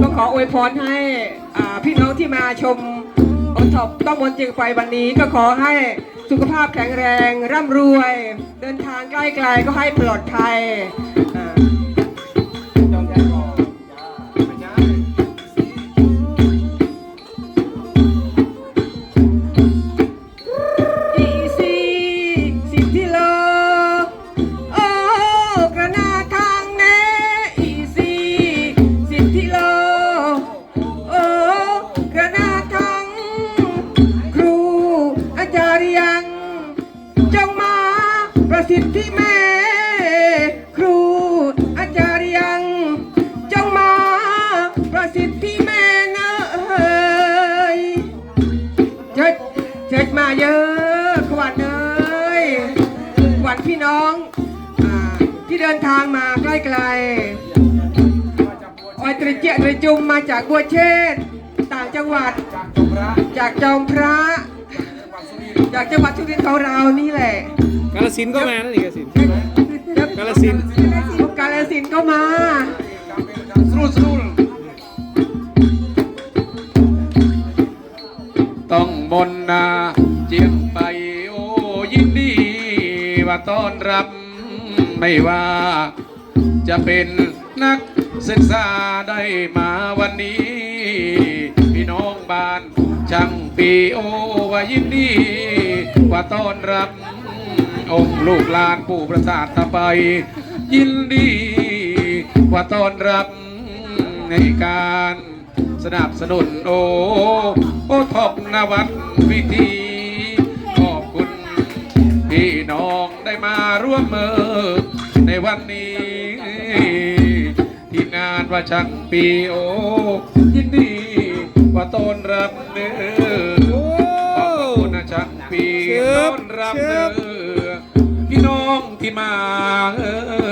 ก็ขออวยพรให้พี่น้องที่มาชมออนท็อปต้องมนเจียงไฟวันนี้ก็ขอให้สุขภาพแข็งแรง ร่ำรวย เดินทางใกล้ไกลก็ให้ปลอดภัย สิทธิ์ที่แม่ครูอาจารย์ยังจงมาประสิทธิ์ที่แม่นะเอ้ยเชิดเชิดมาเยอะขวัญเอ้ยขวัญพี่น้องอที่เดินทางมาใกล้ๆออยตระเจตระจุมมาจากบัวเชษต่างจังหวัดจากจอมพระ จากจังหวัดสุรินทร์ของเรานี่แหละ กาลสินธุ์ก็มานะนี่กาลสินธุ์กาฬสินธุ์กาลสินธุ์ก็มาต้องบนนาเจียงไปโอ้ยินดีว่าต้อนรับไม่ว่า จะเป็นนักศึกษาได้มาวันนี้ พี่น้องบ้านช่างปีโอว่ายินดีว่าต้อนรับ องค์ลูกหลานปู่ประสาทตะไปยินดี ว่าต้อนรับในการสนับสนุนโอโอทบนวัดวิธี ขอบคุณพี่น้องได้มาร่วมมือในวันนี้ ที่งานว่าช่างปีโอ ยินดี ว่าต้อนรับเนื้อขอบคุณนะช่างปีต้อนรับเนื้อพี่น้อง ที่มาเออ